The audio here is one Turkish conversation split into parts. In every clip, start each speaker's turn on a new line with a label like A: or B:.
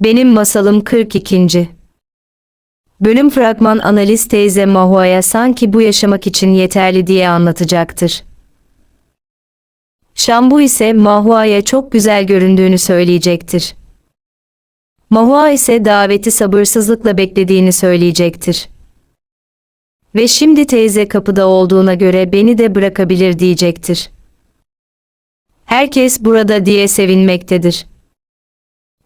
A: Benim Masalım 42. Bölüm fragman analiz teyze Mahua'ya sanki bu yaşamak için yeterli diye anlatacaktır. Şambu ise Mahua'ya çok güzel göründüğünü söyleyecektir. Mahua ise daveti sabırsızlıkla beklediğini söyleyecektir. Ve şimdi teyze kapıda olduğuna göre beni de bırakabilir diyecektir. Herkes burada diye sevinmektedir.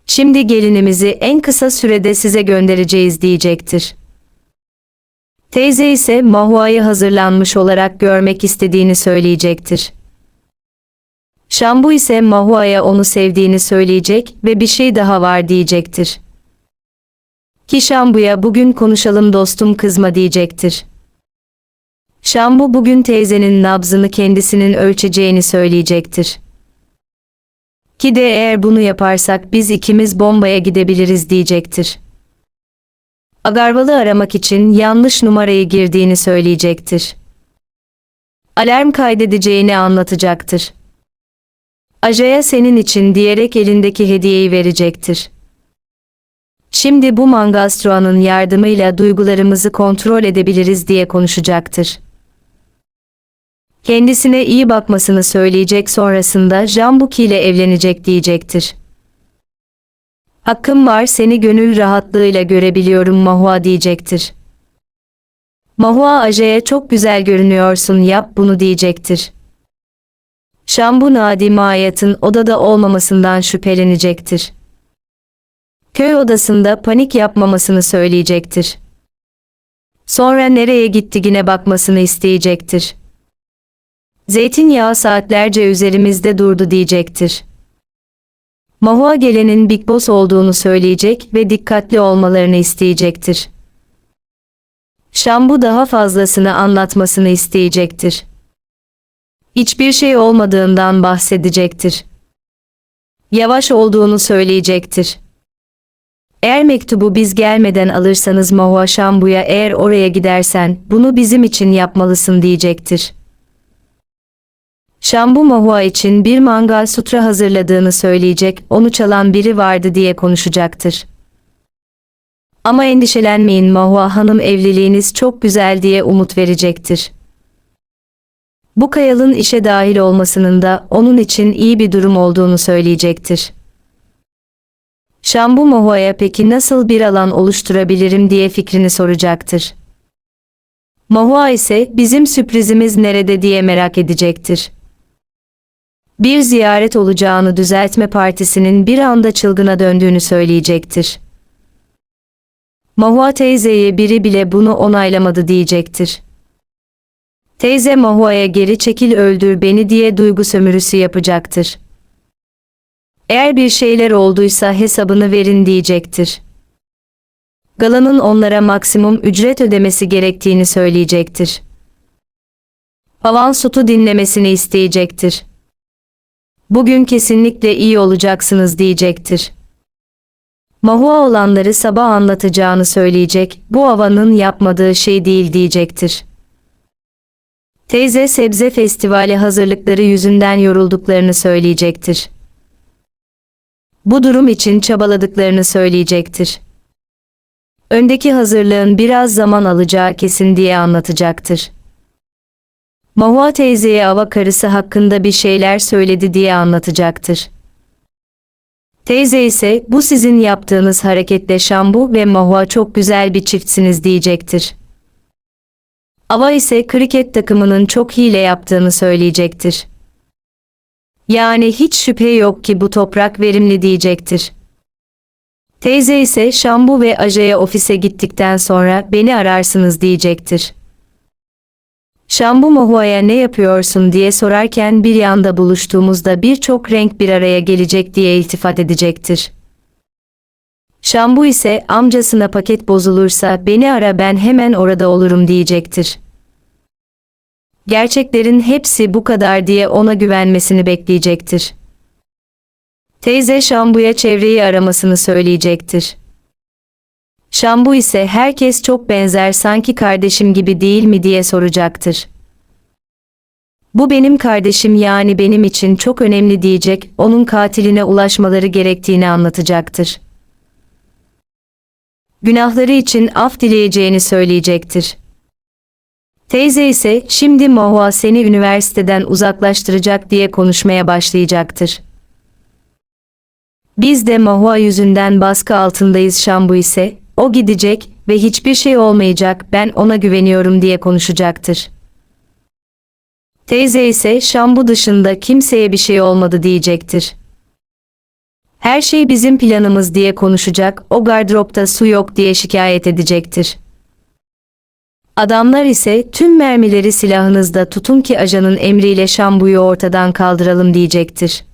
A: Şimdi gelinimizi en kısa sürede size göndereceğiz diyecektir. Teyze ise Mahua'yı hazırlanmış olarak görmek istediğini söyleyecektir. Şambu ise Mahua'ya onu sevdiğini söyleyecek ve bir şey daha var diyecektir. Ki Şambu'ya bugün konuşalım dostum kızma diyecektir. Şambu bugün teyzenin nabzını kendisinin ölçeceğini söyleyecektir. Ki de eğer bunu yaparsak biz ikimiz bombaya gidebiliriz diyecektir. Agarvalı aramak için yanlış numarayı girdiğini söyleyecektir. Alarm kaydedeceğini anlatacaktır. Ajaya senin için diyerek elindeki hediyeyi verecektir. Şimdi bu mangastroanın yardımıyla duygularımızı kontrol edebiliriz diye konuşacaktır. Kendisine iyi bakmasını söyleyecek sonrasında Jambuki ile evlenecek diyecektir. Hakkım var seni gönül rahatlığıyla görebiliyorum Mahua diyecektir. Mahua Ajay'a çok güzel görünüyorsun yap bunu diyecektir. Şambu Nadim Ayat'ın odada olmamasından şüphelenecektir. Köy odasında panik yapmamasını söyleyecektir. Sonra nereye gitti yine bakmasını isteyecektir. Zeytinyağı saatlerce üzerimizde durdu diyecektir. Mahua gelenin Big Boss olduğunu söyleyecek ve dikkatli olmalarını isteyecektir. Şambu daha fazlasını anlatmasını isteyecektir. Hiçbir şey olmadığından bahsedecektir. Yavaş olduğunu söyleyecektir. Eğer mektubu biz gelmeden alırsanız Mahua Şambu'ya eğer oraya gidersen bunu bizim için yapmalısın diyecektir. Şambu Mahua için bir mangal sutra hazırladığını söyleyecek, onu çalan biri vardı diye konuşacaktır. Ama endişelenmeyin Mahua Hanım evliliğiniz çok güzel diye umut verecektir. Bu Kayal'ın işe dahil olmasının da onun için iyi bir durum olduğunu söyleyecektir. Şambu Mahua'ya peki nasıl bir alan oluşturabilirim diye fikrini soracaktır. Mahua ise bizim sürprizimiz nerede diye merak edecektir. Bir ziyaret olacağını düzeltme partisinin bir anda çılgına döndüğünü söyleyecektir. Mahua teyzeye biri bile bunu onaylamadı diyecektir. Teyze Mahua'ya geri çekil öldür beni diye duygu sömürüsü yapacaktır. Eğer bir şeyler olduysa hesabını verin diyecektir. Galanın onlara maksimum ücret ödemesi gerektiğini söyleyecektir. Havan Sut'u dinlemesini isteyecektir. Bugün kesinlikle iyi olacaksınız diyecektir. Mahua olanları sabah anlatacağını söyleyecek, bu havanın yapmadığı şey değil diyecektir. Teyze sebze festivali hazırlıkları yüzünden yorulduklarını söyleyecektir. Bu durum için çabaladıklarını söyleyecektir. Öndeki hazırlığın biraz zaman alacağı kesin diye anlatacaktır. Mahua teyzeye ava karısı hakkında bir şeyler söyledi diye anlatacaktır. Teyze ise bu sizin yaptığınız hareketle Şambu ve Mahua çok güzel bir çiftsiniz diyecektir. Ava ise kriket takımının çok hile yaptığını söyleyecektir. Yani hiç şüphe yok ki bu toprak verimli diyecektir. Teyze ise Şambu ve Ajay'a ofise gittikten sonra beni ararsınız diyecektir. Şambu Mahua'ya ne yapıyorsun diye sorarken bir yanda buluştuğumuzda birçok renk bir araya gelecek diye iltifat edecektir. Şambu ise amcasına paket bozulursa beni ara ben hemen orada olurum diyecektir. Gerçeklerin hepsi bu kadar diye ona güvenmesini bekleyecektir. Teyze Şambu'ya çevreyi aramasını söyleyecektir. Şambu ise herkes çok benzer sanki kardeşim gibi değil mi diye soracaktır. Bu benim kardeşim yani benim için çok önemli diyecek, onun katiline ulaşmaları gerektiğini anlatacaktır. günahları için af dileyeceğini söyleyecektir. Teyze ise şimdi Mahua seni üniversiteden uzaklaştıracak diye konuşmaya başlayacaktır. Biz de Mahua yüzünden baskı altındayız Şambu ise, o gidecek ve hiçbir şey olmayacak ben ona güveniyorum diye konuşacaktır. Teyze ise Şambu dışında kimseye bir şey olmadı diyecektir. Her şey bizim planımız diye konuşacak, o gardıropta su yok diye şikayet edecektir. Adamlar ise tüm mermileri silahınızda tutun ki ajanın emriyle Şambu'yu ortadan kaldıralım diyecektir.